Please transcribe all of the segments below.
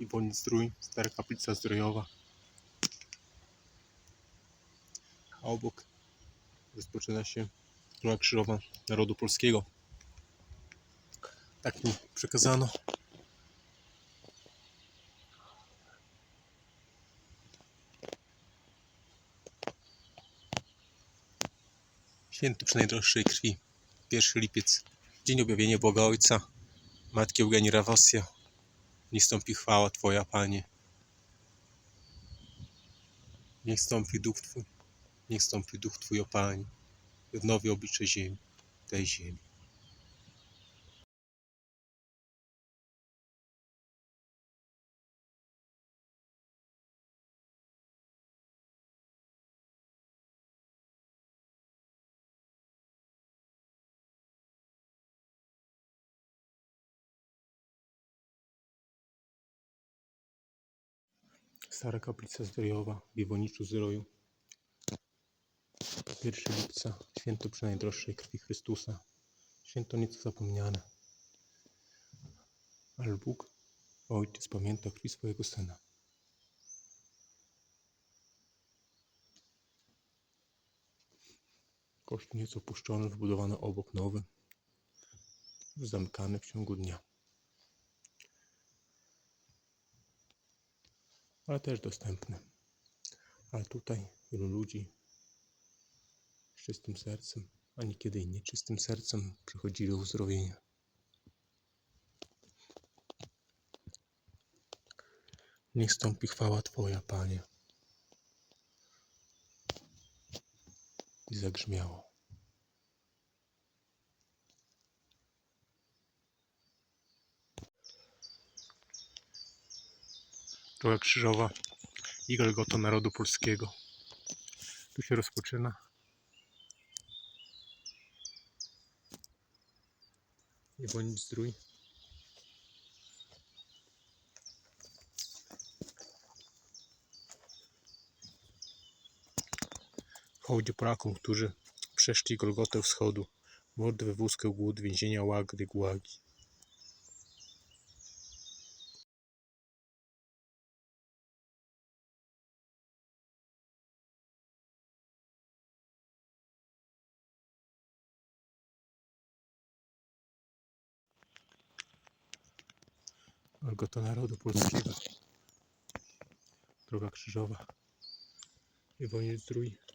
Iwonic Zdrój, Stara Kaplica Zdrojowa. A obok rozpoczyna się Droga Krzyżowa Narodu Polskiego. Tak mi przekazano. Święto przynajdraższej krwi. 1 lipiec. Dzień objawienia Boga Ojca. Matki Eugenii Rawasja. Niech stąpi chwała Twoja, Panie. Niech stąpi duch Twój. Niech stąpi duch Twój, o Panie. I odnowi oblicze ziemi, tej ziemi. Stara Kaplica Zdrojowa w Iwoniczu Zdroju. 1 lipca, święto przynajdraższej krwi Chrystusa. Święto nieco zapomniane. Ale Bóg, Ojciec, pamięta krwi swojego Syna. Kościół nieco opuszczony, wybudowany obok nowy, zamykany w ciągu dnia. Ale też dostępny. Ale tutaj wielu ludzi z czystym sercem, a niekiedy i nieczystym sercem przychodzi do uzdrowienia. Niech stąpi chwała Twoja, Panie. I zagrzmiało. Droga krzyżowa i Golgota Narodu Polskiego. Tu się rozpoczyna. Iwonic Zdrój. Hołdzie Polakom, którzy przeszli Golgotę wschodu, mordy, wywózkę, głód, więzienia, łagry, gułagi. Golgota Narodu Polskiego. Droga krzyżowa. Iwoniec Zdrój.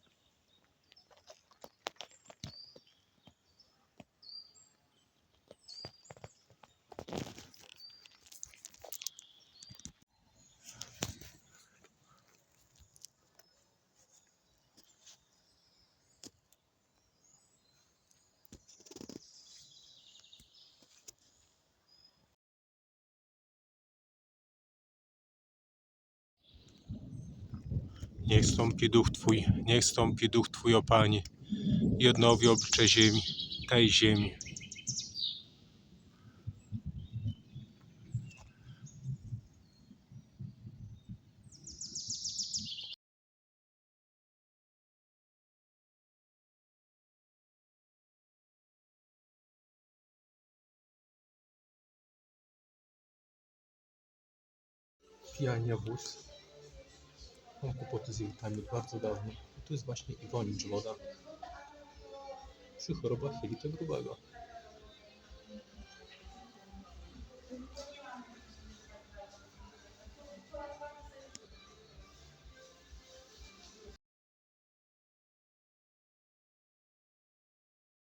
Niech stąpi duch Twój, niech stąpi duch Twój, o Panie, i odnowi oblicze ziemi, tej ziemi. Pijania wóz. Mam kłopoty z jelitami od bardzo dawno. I tu jest właśnie Iwonicz woda. Przy chorobach jelita grubego.